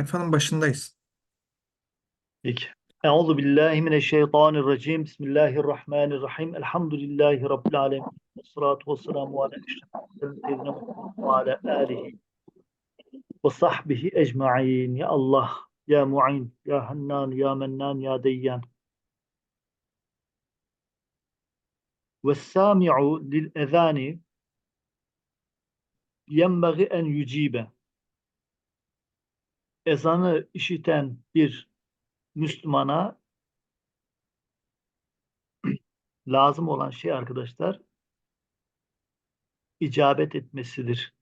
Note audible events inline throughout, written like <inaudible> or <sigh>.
Sayfanın başındayız. Peki. Euzu billahi mineşşeytanirracim. Bismillahirrahmanirrahim. Elhamdülillahi rabbil alamin. Essalatu vesselamu ala eşrefil ve ala alihi ve sahbihi ecmaîn. Ya Allah, ya Muin, ya Hannan, ya Mennan, ya Deyyan. Ve sami'u lil ezani yenbagı en yücibe. Ezanı işiten bir Müslümana lazım olan şey arkadaşlar icabet etmesidir.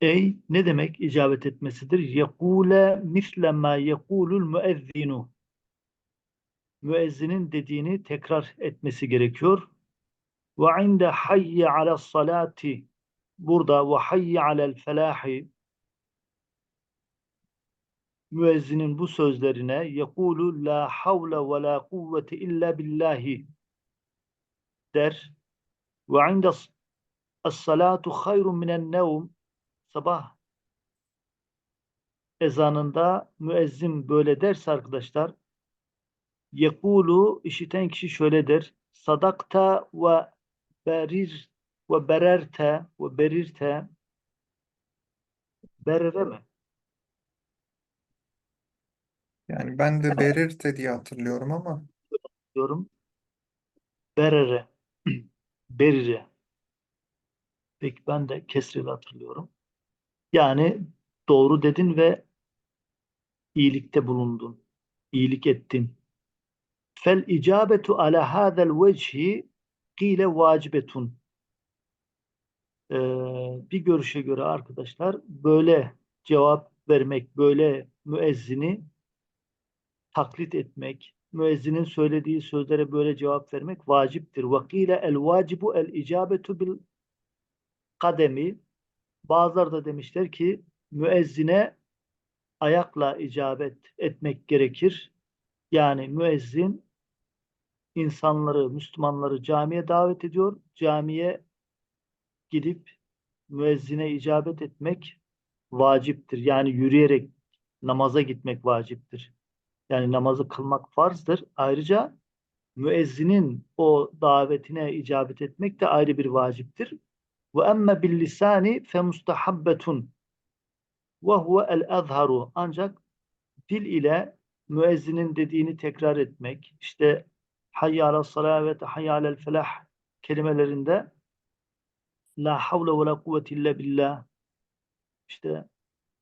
Ey ne demek icabet etmesidir? Yekule misle ma yekulul müezzinu. Müezzinin dediğini tekrar etmesi gerekiyor. Ve inde hayye ala salati burada ve hayye alel felahi müezzinin bu sözlerine yekulu la havle ve la kuvvete illa billahi der. Ve inde as-salatu hayrun minen nevm. Sabah ezanında müezzin böyle derse arkadaşlar yekulu işiten kişi şöyle der sadakta ve berir ve bererte ve berirte berere mi? Yani ben de Berirte diye hatırlıyorum ama diyorum. Berere. <clears throat> Berire. Peki ben de kesreli hatırlıyorum. Yani doğru dedin ve iyilikte bulundun. İyilik ettin. Fel icabetu ala hadal vecihi kile vacibetun. Ee, bir görüşe göre arkadaşlar böyle cevap vermek, böyle müezzini taklit etmek, müezzinin söylediği sözlere böyle cevap vermek vaciptir. Vakile el vacibu el icabetu bil kademi. Bazıları da demişler ki müezzine ayakla icabet etmek gerekir. Yani müezzin insanları, Müslümanları camiye davet ediyor. Camiye gidip müezzine icabet etmek vaciptir. Yani yürüyerek namaza gitmek vaciptir. Yani namazı kılmak farzdır. Ayrıca müezzinin o davetine icabet etmek de ayrı bir vaciptir. Ve emme bil lisani fe mustahabbetun ve huve el azharu. Ancak dil ile müezzinin dediğini tekrar etmek, işte hayya ala salah ve felah kelimelerinde la havle ve la kuvvete illa billah işte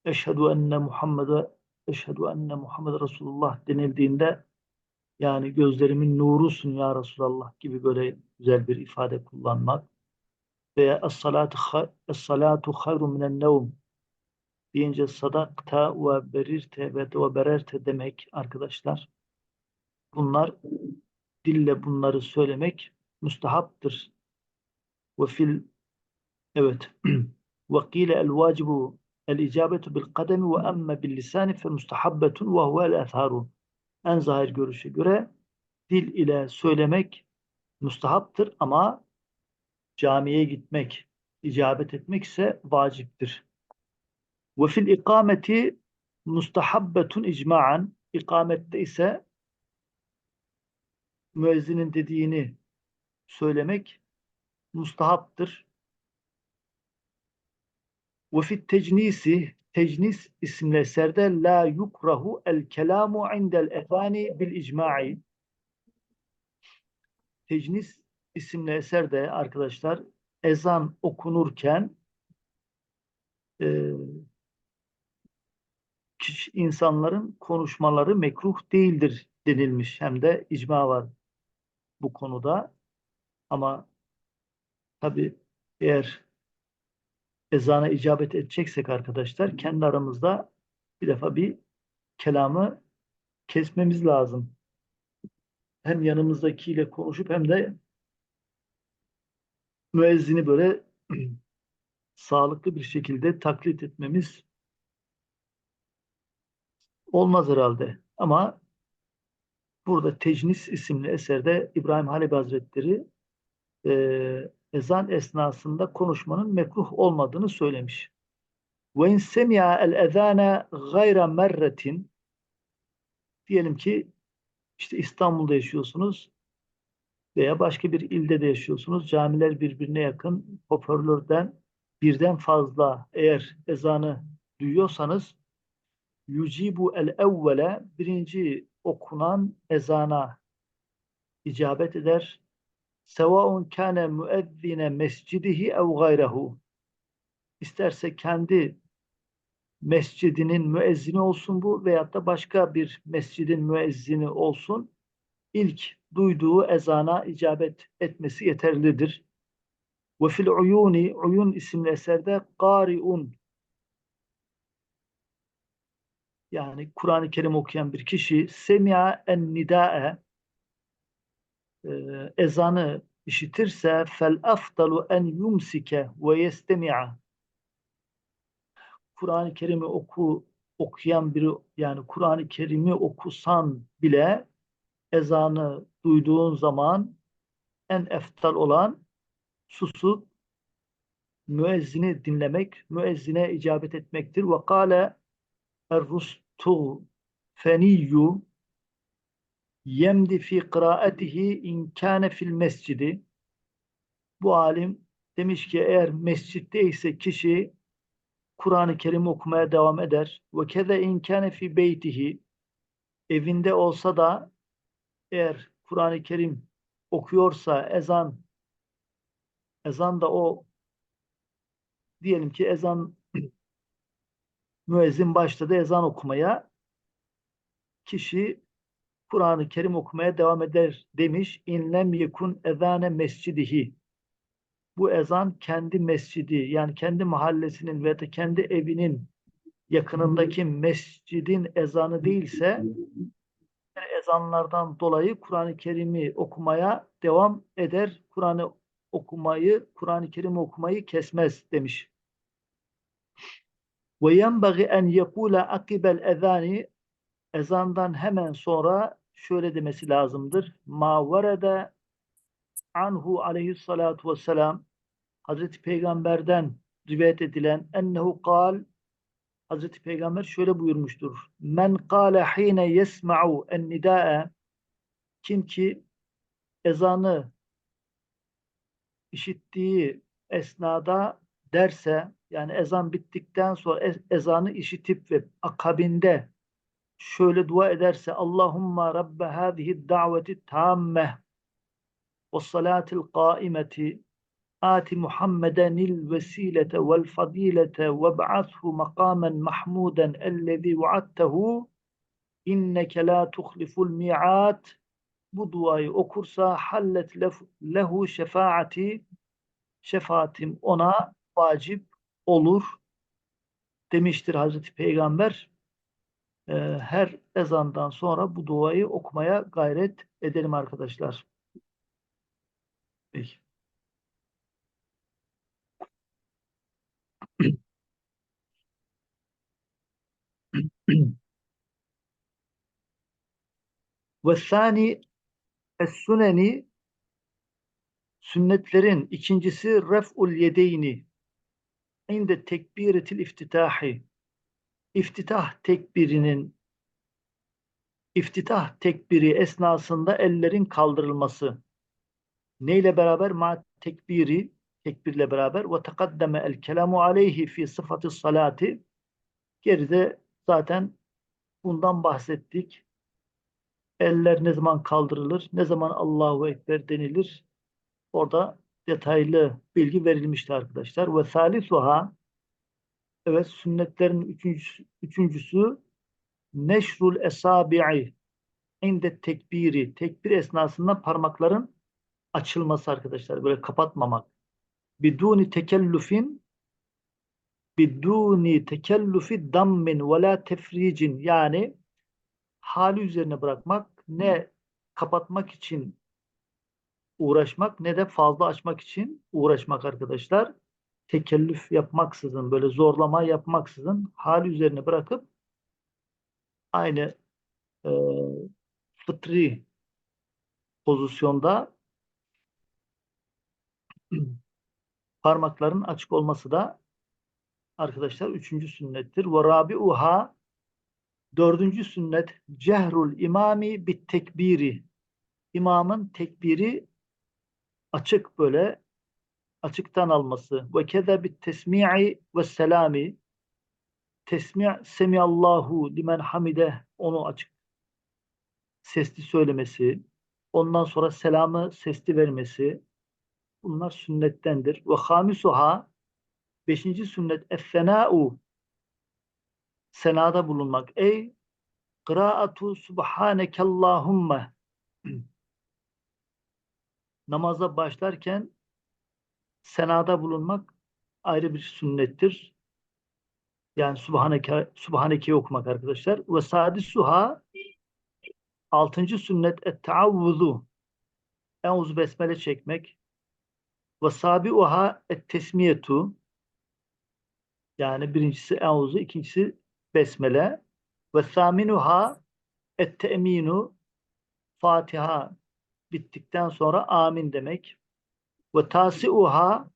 eşhedü enne Muhammed'e eşhedü enne Muhammed Resulullah denildiğinde yani gözlerimin nurusun ya Resulallah gibi böyle güzel bir ifade kullanmak veya es-salatu hayrun minen nevm deyince sadakta ve berirte ve ve bererte demek arkadaşlar. Bunlar dille bunları söylemek müstehaptır. Ve fil evet <clears throat> ve kile el vacibu el icabetu bil kademi ve emme bil lisani fe mustahabbetun ve huve el etharu. En zahir görüşe göre dil ile söylemek müstahaptır ama camiye gitmek, icabet etmek ise vaciptir. Ve fil ikameti mustahabbetun icma'an ikamette ise müezzinin dediğini söylemek mustahaptır. Ve fit tecnisi tecnis isimli eserde la yukrahu el kelamu indel efani bil icma'i. Tecnis isimli eserde arkadaşlar ezan okunurken e, insanların konuşmaları mekruh değildir denilmiş. Hem de icma var bu konuda. Ama tabi eğer ezana icabet edeceksek arkadaşlar kendi aramızda bir defa bir kelamı kesmemiz lazım. Hem yanımızdakiyle konuşup hem de müezzini böyle <clears throat> sağlıklı bir şekilde taklit etmemiz olmaz herhalde. Ama burada Tecnis isimli eserde İbrahim Halebi Hazretleri e, ezan esnasında konuşmanın mekruh olmadığını söylemiş. Ve in semi'a el ezane gayra merretin diyelim ki işte İstanbul'da yaşıyorsunuz veya başka bir ilde de yaşıyorsunuz. Camiler birbirine yakın. Hoparlörden birden fazla eğer ezanı duyuyorsanız yucibu el evvele birinci okunan ezana icabet eder. Sevaun kâne müezzine mescidihi ev gayrehu. İsterse kendi mescidinin müezzini olsun bu veyahut da başka bir mescidin müezzini olsun. İlk duyduğu ezana icabet etmesi yeterlidir. Ve fil uyuni, uyun isimli eserde qari'un yani Kur'an-ı Kerim okuyan bir kişi semi'a en nidae e, ezanı işitirse fel afdalu en yumsike ve yestemi'a Kur'an-ı Kerim'i oku okuyan biri yani Kur'an-ı Kerim'i okusan bile ezanı duyduğun zaman en eftal olan susup müezzini dinlemek, müezzine icabet etmektir. Ve kâle er-rustu feniyyu yemdi fi kıraatihi in kâne fil mescidi bu alim demiş ki eğer mescitte ise kişi Kur'an-ı Kerim okumaya devam eder. Ve keze in kâne fi beytihi evinde olsa da eğer Kur'an-ı Kerim okuyorsa ezan ezan da o diyelim ki ezan <clears throat> müezzin başladı ezan okumaya kişi Kur'an-ı Kerim okumaya devam eder demiş. İnlem yekun ezane mescidihi. Bu ezan kendi mescidi yani kendi mahallesinin veya da kendi evinin yakınındaki mescidin ezanı değilse ezanlardan dolayı Kur'an-ı Kerim'i okumaya devam eder. Kur'an'ı okumayı, Kur'an-ı Kerim okumayı kesmez demiş. Ve yenbagi en yekule akibel ezani ezandan hemen sonra şöyle demesi lazımdır. Ma verede anhu aleyhissalatu vesselam Hazreti Peygamber'den rivayet edilen ennehu kal Hazreti Peygamber şöyle buyurmuştur. Men kâle hîne yesma'u en nidâe kim ki ezanı işittiği esnada derse yani ezan bittikten sonra ez- ezanı işitip ve akabinde şöyle dua ederse Allahumma rabbe hâzihi da'veti tamme ve salatil Muhammedenil vesilete vel fadilete ve ba'athu makamen mahmuden ellezî vaadtehu inneke la tuhliful mi'at bu duayı okursa hallet lef- lehu şefaati şefaatim ona vacip olur demiştir Hazreti Peygamber. Ee, her ezandan sonra bu duayı okumaya gayret edelim arkadaşlar. Peki. Ve sani es-süneni sünnetlerin ikincisi ref'ul yedeyni inde tekbiretil iftitahi iftitah tekbirinin iftitah tekbiri esnasında ellerin kaldırılması. Neyle beraber? Ma tekbiri tekbirle beraber ve tekaddeme el kelamu aleyhi fi sıfatı salati geride zaten bundan bahsettik. Eller ne zaman kaldırılır? Ne zaman Allahu Ekber denilir? Orada detaylı bilgi verilmişti arkadaşlar. Ve salisuha evet sünnetlerin üçüncüsü, üçüncüsü neşrul esabi'i inde tekbiri. Tekbir esnasında parmakların açılması arkadaşlar. Böyle kapatmamak. Biduni tekellüfin biduni tekellufi dammin ve la tefricin yani hali üzerine bırakmak ne kapatmak için uğraşmak ne de fazla açmak için uğraşmak arkadaşlar. Tekellüf yapmaksızın böyle zorlama yapmaksızın hali üzerine bırakıp aynı e, fıtri pozisyonda <clears throat> parmakların açık olması da arkadaşlar üçüncü sünnettir. Ve rabi'uha dördüncü sünnet cehrul imami bit tekbiri. İmamın tekbiri açık böyle açıktan alması. Ve keza bit tesmi'i ve selami. Tesmi' semiyallahu limen hamide onu açık sesli söylemesi. Ondan sonra selamı sesli vermesi. Bunlar sünnettendir. Ve hamisuha beşinci sünnet effena'u senada bulunmak. Ey kıraatu subhanekallahumma <clears throat> namaza başlarken senada bulunmak ayrı bir sünnettir. Yani Subhaneke, Subhaneke'yi okumak arkadaşlar. Ve sadisuha altıncı sünnet et-taavvuzu Eûzu besmele çekmek. Ve sabiuha et-tesmiyetu yani birincisi Eûzu, ikincisi besmele. Ve thaminuha et-te'minu Fatiha bittikten sonra amin demek. Ve tasiuha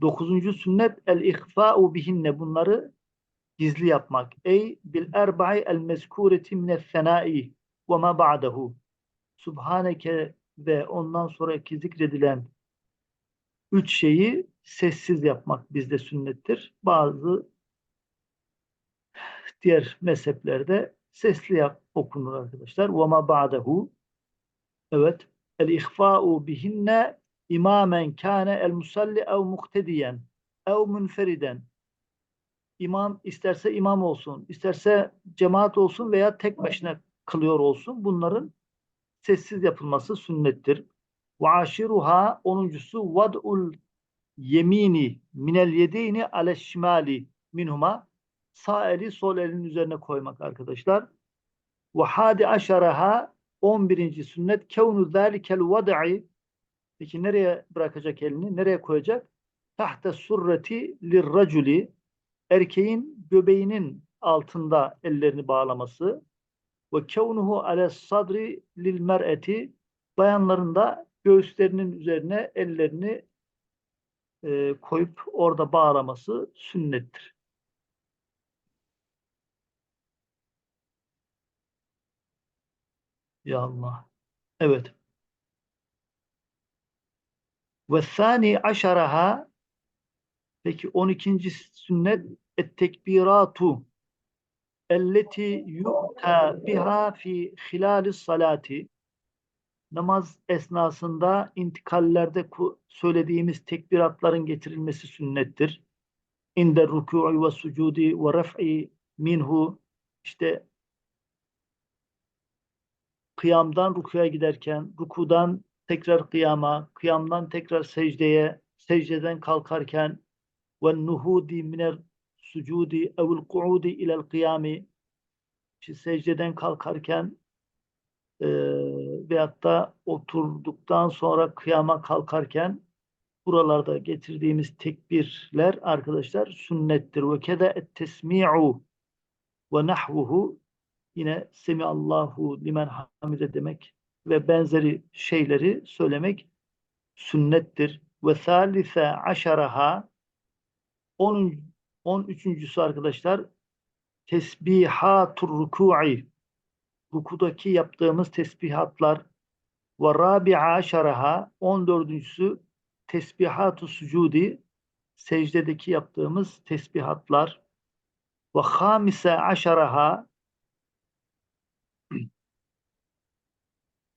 dokuzuncu sünnet el-ihfa'u bihinne bunları gizli yapmak. Ey bil erba'i el mezkureti mine senai ve ma ba'dahu. Subhaneke ve ondan sonraki zikredilen üç şeyi sessiz yapmak bizde sünnettir. Bazı diğer mezheplerde sesli yap okunur arkadaşlar. Ma ba'dahu. Evet. El ihfa'u bihinne imamen kâne el musalli ev muhtediyen ev münferiden imam isterse imam olsun, isterse cemaat olsun veya tek başına kılıyor olsun. Bunların sessiz yapılması sünnettir. Ve aşiruha onuncusu vad'ul yemini minel yedeyni ale şimali minhuma sağ eli sol elin üzerine koymak arkadaşlar. Ve hadi aşaraha 11. sünnet kevnu zâlikel vad'i Peki nereye bırakacak elini? Nereye koyacak? Tahta surreti lirraculi erkeğin göbeğinin altında ellerini bağlaması ve kevnuhu ale sadri lil mer'eti bayanların da göğüslerinin üzerine ellerini e, koyup orada bağlaması sünnettir. Ya Allah. Evet. Ve sani aşaraha peki 12. sünnet et tekbiratu elleti yu'ta biha fi hilalis salati namaz esnasında intikallerde söylediğimiz tekbiratların getirilmesi sünnettir. İnde rükû'i ve sucudi ve ref'i minhu işte kıyamdan rukuya giderken, rukudan tekrar kıyama, kıyamdan tekrar secdeye, secdeden kalkarken ve nuhudi minel sucudi evil kuudi ilel kıyami işte secdeden kalkarken e, veyahut da oturduktan sonra kıyama kalkarken buralarda getirdiğimiz tekbirler arkadaşlar sünnettir. Ve keda et tesmi'u ve nahvuhu yine semiallahu limen hamide demek ve benzeri şeyleri söylemek sünnettir. Ve salise aşaraha 10. 13.sü arkadaşlar tesbihatur ruku'i rukudaki yaptığımız tesbihatlar ve rabi'a aşaraha 14.sü tesbihatu sucudi secdedeki yaptığımız tesbihatlar ve hamise aşaraha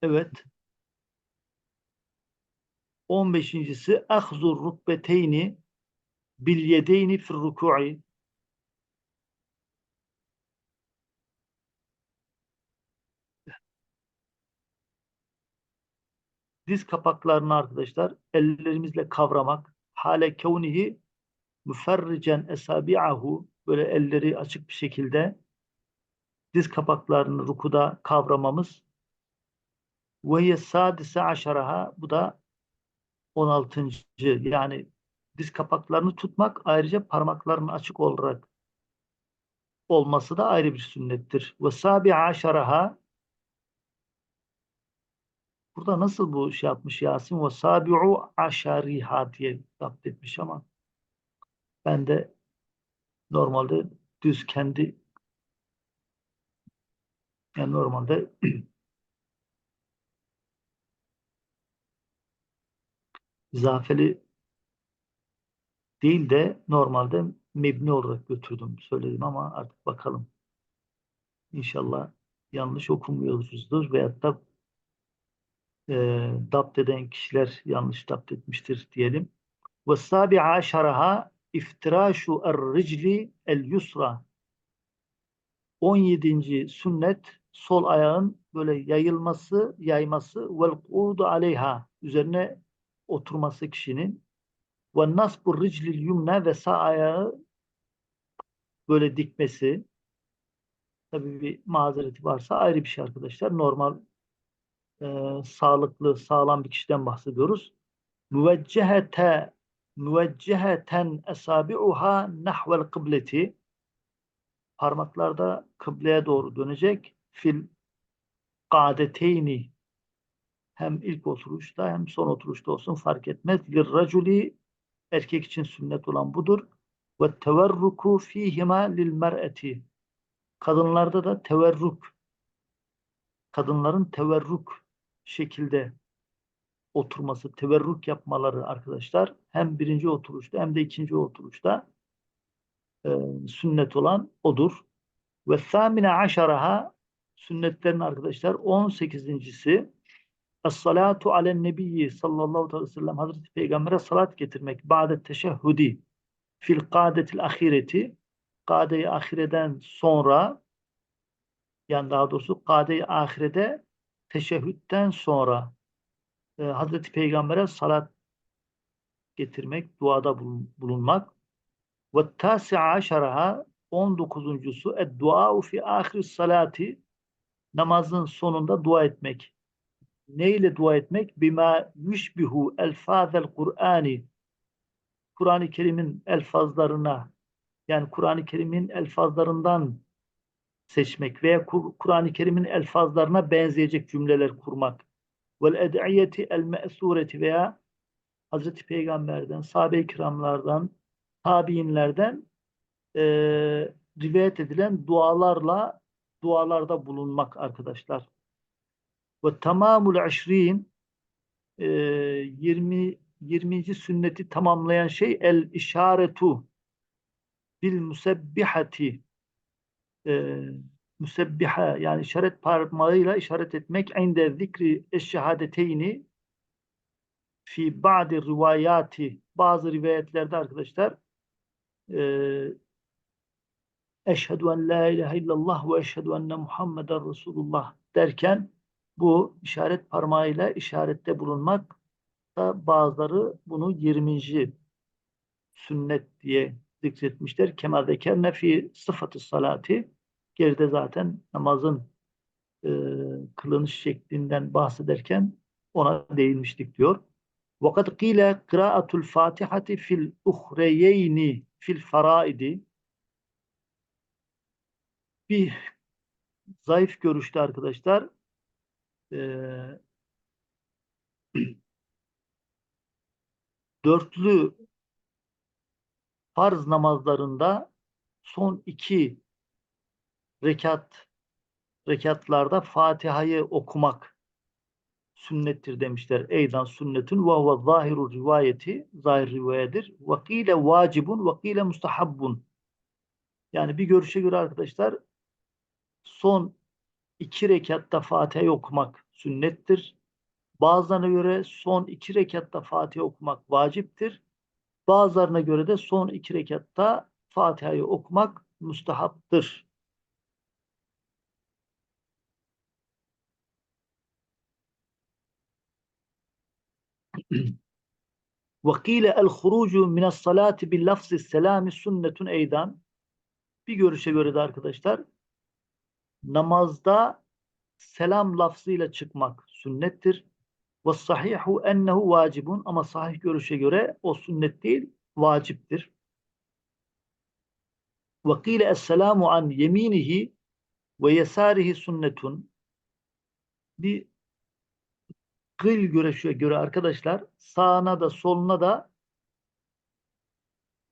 evet. 15.si ahzur rukbeteyni bil yedeyni fir ruku'i. Diz kapaklarını arkadaşlar ellerimizle kavramak. Hale kevnihi müferricen esabi'ahu böyle elleri açık bir şekilde diz kapaklarını rukuda kavramamız ve sadise aşaraha bu da 16. yani diz kapaklarını tutmak ayrıca parmaklarının açık olarak olması da ayrı bir sünnettir. Ve sabi aşaraha burada nasıl bu şey yapmış Yasin? Ve sabi'u aşariha diye zapt etmiş ama ben de Normalde düz kendi yani normalde <clears throat> izafeli değil de normalde mebni olarak götürdüm söyledim ama artık bakalım. İnşallah yanlış okumuyoruzdur veyahut da e, dapt eden kişiler yanlış dapt etmiştir diyelim. Ve sabi aşaraha iftirashu er-ricli el-yusra 17. sünnet sol ayağın böyle yayılması, yayması vel kuudu aleyha üzerine oturması kişinin ve nasbu riclil yumna ve sağ ayağı böyle dikmesi tabii bir mazereti varsa ayrı bir şey arkadaşlar. Normal e, sağlıklı, sağlam bir kişiden bahsediyoruz. Müveccehete müvecceheten esabi'uha nahvel kıbleti parmaklarda kıbleye doğru dönecek fil kadeteyni hem ilk oturuşta hem son oturuşta olsun fark etmez. Lirraculi erkek için sünnet olan budur. Ve teverruku fihima lil mer'eti kadınlarda da teverruk kadınların teverruk şekilde oturması, teverruk yapmaları arkadaşlar hem birinci oturuşta hem de ikinci oturuşta e, sünnet olan odur. Ve thamine aşaraha sünnetlerin arkadaşlar 18.si Es-salatu alen nebiyyi sallallahu aleyhi ve sellem Hazreti Peygamber'e salat getirmek ba'de teşehhudi fil kadetil ahireti kade-i ahireden sonra yani daha doğrusu kade-i ahirede teşehhütten sonra e, Hazreti Peygamber'e salat getirmek, duada bulunmak ve tasi'a aşaraha 19.sü ed-dua'u fi ahir salati namazın sonunda dua etmek. Neyle dua etmek? Bima yushbihu elfazel Kur'ani Kur'an-ı Kerim'in elfazlarına yani Kur'an-ı Kerim'in elfazlarından seçmek veya Kur'an-ı Kerim'in elfazlarına benzeyecek cümleler kurmak. Vel ed'iyeti el me'sureti veya Hazreti Peygamber'den, sahabe-i kiramlardan, tabiinlerden e, rivayet edilen dualarla dualarda bulunmak arkadaşlar. Ve tamamul aşrin e, 20 20. sünneti tamamlayan şey el işaretu bil musebbihati e, müsebbiha yani işaret parmağıyla işaret etmek inde zikri eşşehadeteyni fi ba'di rivayati bazı rivayetlerde arkadaşlar e, eşhedü en la ilahe illallah ve eşhedü enne Muhammeden Resulullah derken bu işaret parmağıyla işarette bulunmak da bazıları bunu 20. sünnet diye zikretmişler. Kema zekerne fi sıfatı salati geride zaten namazın e, kılınış şeklinden bahsederken ona değinmiştik diyor. Vakat kile kıraatul fatihati fil uhreyeyni fil faraidi bir zayıf görüşte arkadaşlar e, <clears throat> dörtlü farz namazlarında son iki rekat rekatlarda Fatiha'yı okumak sünnettir demişler. Eydan sünnetin ve huve zahiru rivayeti zahir rivayedir. Vakile vacibun vakile mustahabbun. Yani bir görüşe göre arkadaşlar son iki rekatta Fatiha okumak sünnettir. Bazılarına göre son iki rekatta Fatiha okumak vaciptir. Bazılarına göre de son iki rekatta Fatiha'yı okumak mustahaptır. وَقِيلَ الْخُرُوجُ مِنَ الصَّلَاةِ بِاللَّفْزِ السَّلَامِ sünnetun eydan. Bir görüşe göre de arkadaşlar namazda selam lafzıyla çıkmak sünnettir. Ve sahihu ennehu vacibun ama sahih görüşe göre o sünnet değil vaciptir. Ve kile esselamu an yeminihi ve yesarihi sünnetun bir kıl görüşe göre arkadaşlar sağına da soluna da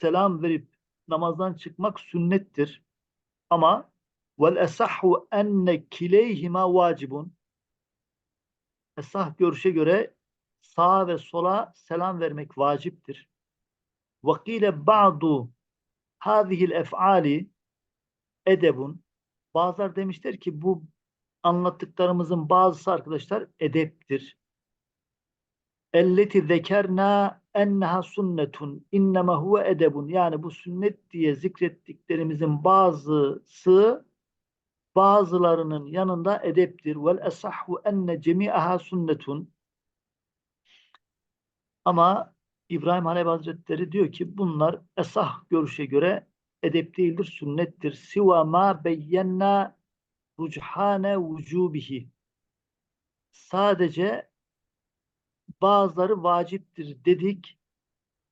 selam verip namazdan çıkmak sünnettir. Ama vel esahhu enne kileyhima vacibun. Esah görüşe göre sağa ve sola selam vermek vaciptir. Vakile ba'du hadihil ef'ali edebun. Bazılar demişler ki bu anlattıklarımızın bazısı arkadaşlar edeptir. Elleti zekerna enneha sünnetun inneme huve edebun. Yani bu sünnet diye zikrettiklerimizin bazısı bazılarının yanında edeptir. Vel esahhu enne cemi'aha sünnetun. Ama İbrahim Hanefi Hazretleri diyor ki bunlar esah görüşe göre edep değildir, sünnettir. Siva ma beyyenna ruchane vücubihi. Sadece bazıları vaciptir dedik.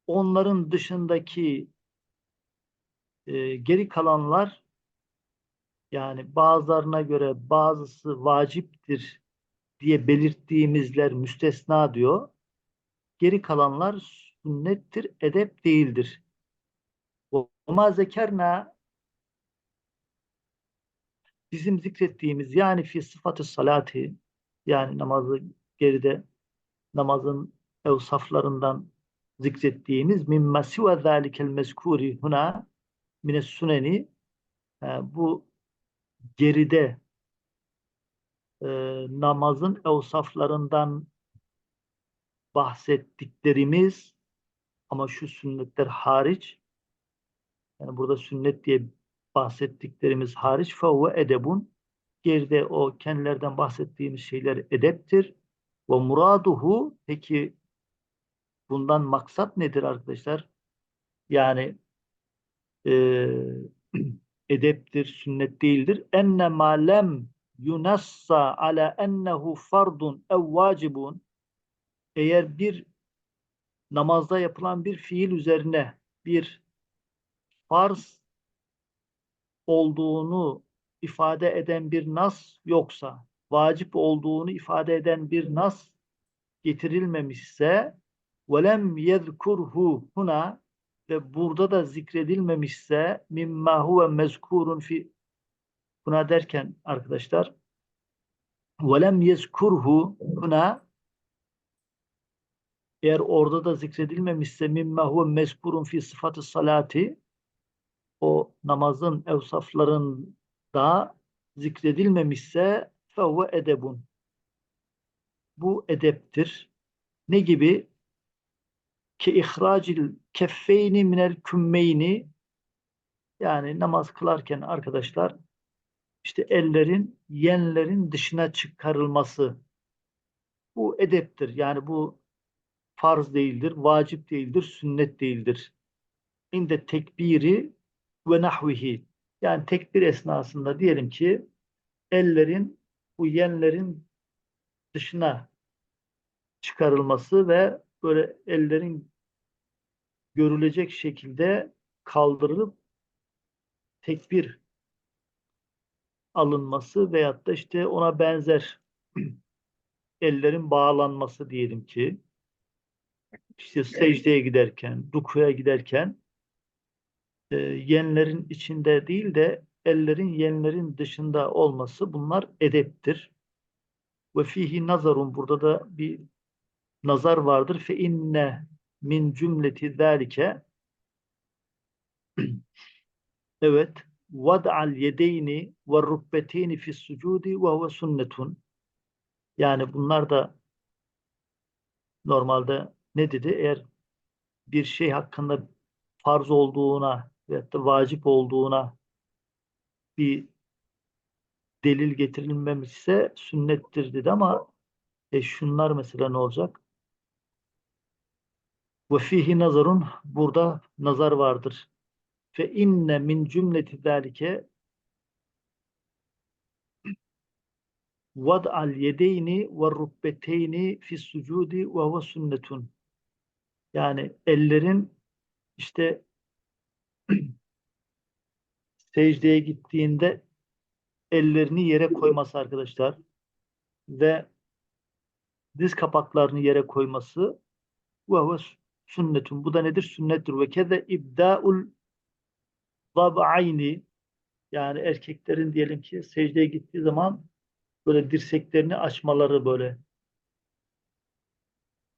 Onların dışındaki e, geri kalanlar yani bazılarına göre bazısı vaciptir diye belirttiğimizler müstesna diyor. Geri kalanlar sünnettir, edep değildir. Oma zekerna bizim zikrettiğimiz yani fi sıfatı salati yani namazı geride namazın evsaflarından zikrettiğimiz mimme sive zâlikel mezkûri huna mines suneni e, bu geride e, namazın evsaflarından bahsettiklerimiz ama şu sünnetler hariç yani burada sünnet diye bahsettiklerimiz hariç fevve edebun geride o kendilerden bahsettiğimiz şeyler edeptir. Ve muraduhu peki bundan maksat nedir arkadaşlar? Yani e, <clears throat> edeptir, sünnet değildir. Enne ma lem yunassa ala ennehu fardun ev vacibun eğer bir namazda yapılan bir fiil üzerine bir farz olduğunu ifade eden bir nas yoksa, vacip olduğunu ifade eden bir nas getirilmemişse velem yezkurhu huna ve burada da zikredilmemişse mimma huve mezkurun fi buna derken arkadaşlar velem yezkurhu huna eğer orada da zikredilmemişse mimma huve mezkurun fi sıfatı salati o namazın evsaflarında zikredilmemişse fevve edebun. Bu edeptir. Ne gibi? Ki ihracil keffeyni minel kümmeyni yani namaz kılarken arkadaşlar işte ellerin yenlerin dışına çıkarılması bu edeptir. Yani bu farz değildir, vacip değildir, sünnet değildir. İnde tekbiri ve nahvihi. Yani tekbir esnasında diyelim ki ellerin bu yenlerin dışına çıkarılması ve böyle ellerin görülecek şekilde kaldırılıp tekbir alınması veyahut da işte ona benzer <clears throat> ellerin bağlanması diyelim ki işte secdeye giderken, rukuya giderken e, yenlerin içinde değil de ellerin yenlerin dışında olması bunlar edeptir. Ve fihi nazarun burada da bir nazar vardır. Fe inne min cümleti zâlike <clears throat> evet vad'al yedeyni ve rubbeteyni fis sucudi ve huve sünnetun yani bunlar da normalde ne dedi? Eğer bir şey hakkında farz olduğuna veyahut da vacip olduğuna bir delil getirilmemişse sünnettir dedi ama e şunlar mesela ne olacak? Ve fihi nazarun burada nazar vardır. Fe inne min cümleti zalike vad'al yedeyni ve rubbeteyni fis sucudi ve huve sünnetun. Yani ellerin işte <clears throat> secdeye gittiğinde ellerini yere koyması arkadaşlar ve diz kapaklarını yere koyması ve huve sünnetun. Bu da nedir? Sünnettir. Ve keze ibda'ul Zab'ayni yani erkeklerin diyelim ki secdeye gittiği zaman böyle dirseklerini açmaları böyle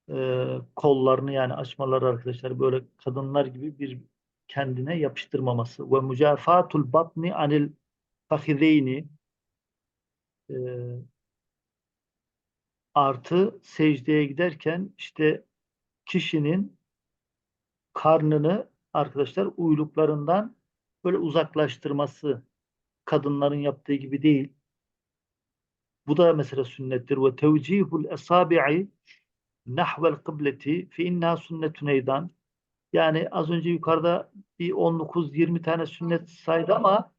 e, kollarını yani açmaları arkadaşlar böyle kadınlar gibi bir kendine yapıştırmaması ve mücafatul batni anil fakideyni e, artı secdeye giderken işte kişinin karnını arkadaşlar uyluklarından böyle uzaklaştırması kadınların yaptığı gibi değil. Bu da mesela sünnettir. Ve tevcihul esabi'i nahvel kıbleti fi inna sünnetun eydan. Yani az önce yukarıda bir 19-20 tane sünnet saydı ama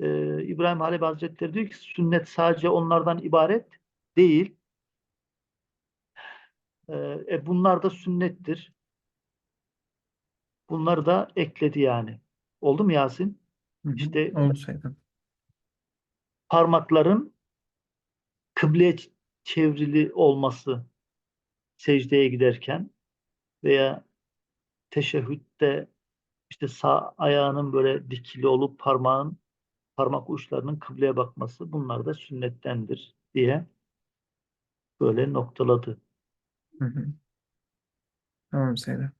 e, İbrahim Halebi Hazretleri diyor ki sünnet sadece onlardan ibaret değil. E, e, bunlar da sünnettir. Bunları da ekledi yani. Oldu mu Yasin? Hı hı. İşte- Olsaydı. Parmakların kıbleye çevrili olması secdeye giderken veya teşehhütte işte sağ ayağının böyle dikili olup parmağın parmak uçlarının kıbleye bakması bunlar da sünnettendir diye böyle noktaladı. Hı hı. Tamam Seyda.